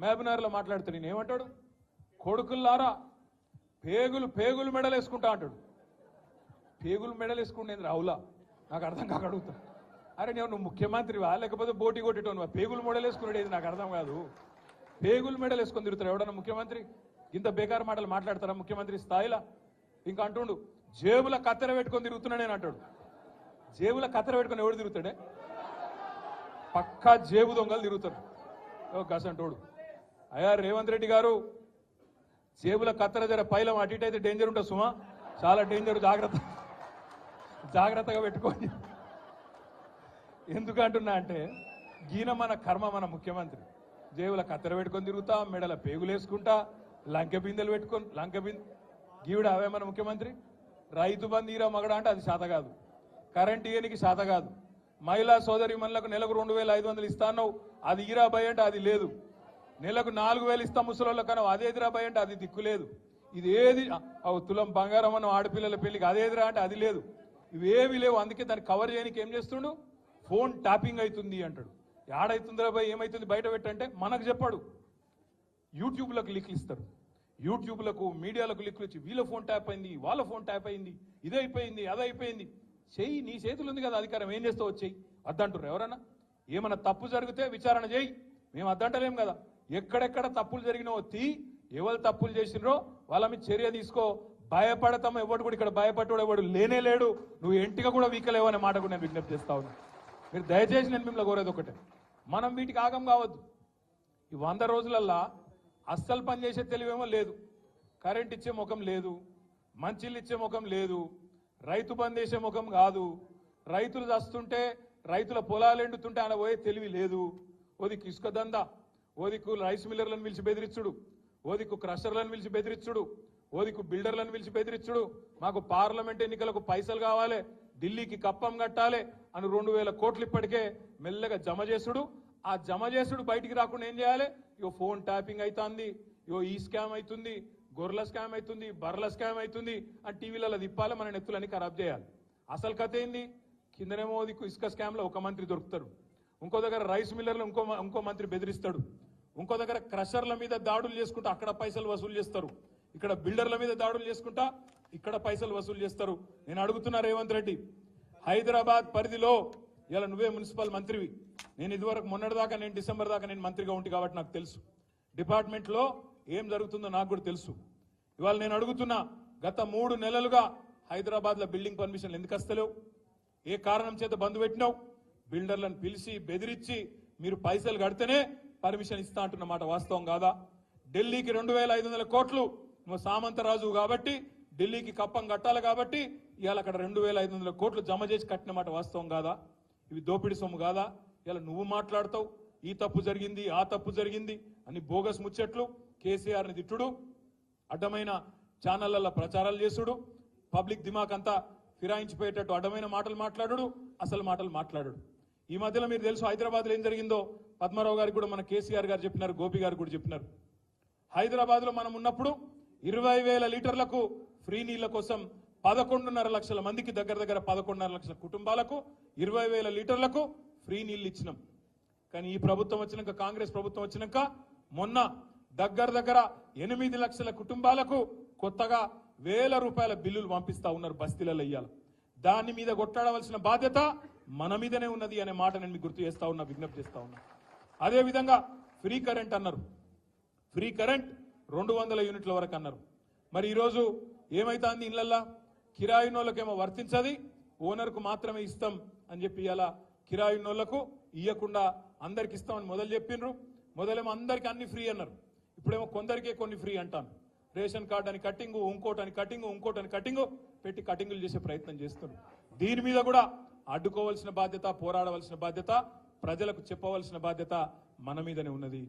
మహబూబ్నగర్లో మాట్లాడుతాడు నేను ఏమంటాడు కొడుకుల్లారా పేగులు పేగులు మెడలు వేసుకుంటా అంటాడు. పేగులు మెడలు వేసుకుంటేంది రావులా? నాకు అర్థం కాక అడుగుతా. అరే నేను నువ్వు ముఖ్యమంత్రివా? లేకపోతే బోటి కొట్టేటోను పేగులు మెడలు వేసుకునేది నాకు అర్థం కాదు. పేగులు మెడలు వేసుకొని తిరుగుతారు ఎవడన్నా ముఖ్యమంత్రి? ఇంత బేకారు మాటలు మాట్లాడతారా ముఖ్యమంత్రి స్థాయిలో? ఇంకా అంటుండు జేబుల కత్తెర పెట్టుకొని తిరుగుతున్నా నేను అంటాడు. జేబుల కత్తెర పెట్టుకొని ఎవడు తిరుగుతాడే? పక్కా జేబు దొంగలు తిరుగుతారు. గసంటోడు. అయ్యా రేవంత్ రెడ్డి గారు సేబుల కత్తెర జర పైలం అటు ఇటు అయితే డేంజర్ ఉంటుంది సుమా. చాలా డేంజర్ జాగ్రత్త. జాగ్రత్తగా పెట్టుకోండి. ఎందుకంటున్నా అంటే ఈయన మన కర్మ మన ముఖ్యమంత్రి. జేబుల కత్తెర పెట్టుకొని తిరుగుతా మెడల పేగులు వేసుకుంటా లంక బిందెలు పెట్టుకొని లంక బిందె. గీవిడ అవే మన ముఖ్యమంత్రి. రైతు బంధు ఈరా మగడ అంటే అది శాత కాదు. కరెంట్ ఇయనికి శాత కాదు. మహిళా సోదరి మనలకు నెలకు రెండు వేల ఐదు వందలు ఇస్తాను అది ఈరా భయ అంటే అది లేదు. నెలకు నాలుగు వేలు ఇస్తాం ముసలోళ్ళ కన్నా అదే భయ అంటే అది దిక్కు లేదు. ఇది ఏది? తులం బంగారం అన్న ఆడపిల్లల పెళ్ళికి అదేదిరా అంటే అది లేదు. ఇవేవి లేవు. అందుకే దాన్ని కవర్ చేయడానికి ఏం చేస్తుండు? ఫోన్ ట్యాపింగ్ అవుతుంది అంటాడు. ఏడైతుందిరా భయ్? ఏమైతుంది? బయట పెట్టంటే మనకు చెప్పాడు. యూట్యూబ్లకు లిక్లు ఇస్తారు యూట్యూబ్లకు మీడియాలకు లిక్లు ఇచ్చి వీళ్ళ ఫోన్ ట్యాప్ అయింది వాళ్ళ ఫోన్ ట్యాప్ అయింది ఇది అయిపోయింది అది అయిపోయింది. చెయ్యి నీ చేతులు ఉంది కదా అధికారం. ఏం చేస్తావు వచ్చేయి అద్దంటారు ఎవరన్నా? ఏమన్నా తప్పు జరిగితే విచారణ చేయి. మేము అద్దంటలేం కదా. ఎక్కడెక్కడ తప్పులు జరిగినో తీ ఎవరు తప్పులు చేసినరో వాళ్ళ మీద చర్య తీసుకో. భయపడతాం ఎవడు కూడా ఇక్కడ భయపడ్డాడు ఎవడు లేనే లేడు. నువ్వు ఎంటిగా కూడా వీకలేవు అనే మాట కూడా నేను విజ్ఞప్తి చేస్తా ఉన్నా. మీరు దయచేసి నేను మిమ్మల్ని కోరేది ఒకటే. మనం వీటికి ఆగం కావద్దు. ఈ వంద రోజులల్లా అస్సలు పనిచేసే తెలివేమో లేదు. కరెంట్ ఇచ్చే ముఖం లేదు. మంచిళ్ళు ఇచ్చే ముఖం లేదు. రైతు బంద్ చేసే ముఖం కాదు. రైతులు చస్తుంటే రైతుల పొలాలు ఎండుతుంటే ఆయన పోయే తెలివి లేదు. ఓది ఇసుక దందా. ఓదిక్కు రైస్ మిల్లర్లను పిలిచి బెదిరించుడు ఓదిక్కు క్రషర్లను పిలిచి బెదిరించుడు ఓదికు బిల్డర్లను పిలిచి బెదిరించుడు మాకు పార్లమెంట్ ఎన్నికలకు పైసలు కావాలి ఢిల్లీకి కప్పం కట్టాలి అని రెండు వేల కోట్లు ఇప్పటికే మెల్లగా జమ చేసుడు. ఆ జమ చేసుడు బయటికి రాకుండా ఏం చేయాలి? ఇగో ఫోన్ ట్యాపింగ్ అవుతుంది ఇగో ఈ స్కామ్ అవుతుంది గొర్రెల స్కామ్ అవుతుంది బర్రెల స్కామ్ అవుతుంది అని టీవీలలో తిప్పాలి మన నెత్తులని ఖరాబ్ చేయాలి. అసలు కథ ఏంది? కిందనేమో దిక్కు ఇసుక స్కామ్లో ఒక మంత్రి దొరుకుతాడు. ఇంకో దగ్గర రైస్ మిల్లర్లు ఇంకో మ- ఇంకో మంత్రి బెదిరిస్తాడు. ఇంకో దగ్గర క్రషర్ల మీద దాడులు చేసుకుంటా అక్కడ పైసలు వసూలు చేస్తారు. ఇక్కడ బిల్డర్ల మీద దాడులు చేసుకుంటా ఇక్కడ పైసలు వసూలు చేస్తారు. నేను అడుగుతున్నా రేవంత్ రెడ్డి హైదరాబాద్ పరిధిలో ఇలా నువ్వే మున్సిపల్ మంత్రివి. నేను ఇదివరకు మొన్నటిదాకా నేను డిసెంబర్ దాకా నేను మంత్రిగా ఉంటి కాబట్టి నాకు తెలుసు. డిపార్ట్మెంట్లో ఏం జరుగుతుందో నాకు కూడా తెలుసు. ఇవాళ నేను అడుగుతున్నా గత మూడు నెలలుగా హైదరాబాద్లో బిల్డింగ్ పర్మిషన్లు ఎందుకు వస్తలేవు ఏ కారణం చేత బంద్ పెట్టినావు? బిల్డర్లను పిలిచి బెదిరించి మీరు పైసలు కడితేనే పర్మిషన్ ఇస్తా అంటున్న మాట వాస్తవం కాదా? ఢిల్లీకి రెండు వేల ఐదు వందల కోట్లు నువ్వు సామంతరాజు కాబట్టి ఢిల్లీకి కప్పం కట్టాలి కాబట్టి ఇవాళ అక్కడ రెండు వేల ఐదు వందల కోట్లు జమ చేసి కట్టిన మాట వాస్తవం కాదా? ఇవి దోపిడి సొమ్ము కాదా? ఇలా నువ్వు మాట్లాడతావు ఈ తప్పు జరిగింది ఆ తప్పు జరిగింది అని బోగస్ ముచ్చట్లు కేసీఆర్ని తిట్టుడు అడ్డమైన ఛానళ్ళలో ప్రచారాలు చేసుడు పబ్లిక్ దిమాక్ అంతా ఫిరాయించిపోయేటట్టు అడ్డమైన మాటలు మాట్లాడు అసలు మాటలు మాట్లాడు ఈ మధ్యలో మీరు తెలుసు హైదరాబాద్లో ఏం జరిగిందో? పద్మారావు గారికి కూడా మన కేసీఆర్ గారు చెప్పినారు గోపి గారు కూడా చెప్పినారు. హైదరాబాద్లో మనం ఉన్నప్పుడు ఇరవై వేల లీటర్లకు ఫ్రీ నీళ్ళ కోసం పదకొండున్నర లక్షల మందికి దగ్గర దగ్గర పదకొండున్నర లక్షల కుటుంబాలకు ఇరవై వేల లీటర్లకు ఫ్రీ నీళ్ళు ఇచ్చినాం. కానీ ఈ ప్రభుత్వం వచ్చినాక కాంగ్రెస్ ప్రభుత్వం వచ్చినాక మొన్న దగ్గర దగ్గర ఎనిమిది లక్షల కుటుంబాలకు కొత్తగా వేల రూపాయల బిల్లులు పంపిస్తా ఉన్నారు బస్తీలలో ఇయ్యాల. దాని మీద కొట్లాడవలసిన బాధ్యత మన మీదనే ఉన్నది అనే మాట నేను మీకు గుర్తు చేస్తా ఉన్నా విజ్ఞప్తి చేస్తా ఉన్నా. అదేవిధంగా ఫ్రీ కరెంట్ అన్నారు. ఫ్రీ కరెంట్ రెండు వందల యూనిట్ల వరకు అన్నారు. మరి ఈరోజు ఏమైతుంది ఇళ్ళల్లా కిరాయినోళ్ళకేమో వర్తించది ఓనర్కు మాత్రమే ఇస్తాం అని చెప్పి ఇలా కిరాయినోళ్ళకు ఇయ్యకుండా అందరికి ఇస్తామని మొదలు చెప్పిండ్రు మొదలేమో అందరికి అన్ని ఫ్రీ అన్నారు. ఇప్పుడేమో కొందరికే కొన్ని ఫ్రీ అంటాను. రేషన్ కార్డు అని కటింగ్ ఇంకోటి అని కటింగ్ ఇంకోటి అని కటింగ్ పెట్టి కటింగులు చేసే ప్రయత్నం చేస్తున్నారు. దీని మీద కూడా అడ్డుకోవాల్సిన బాధ్యత పోరాడవలసిన బాధ్యత ప్రజలకు చెప్పవలసిన బాధ్యత మన మీదనే ఉన్నది.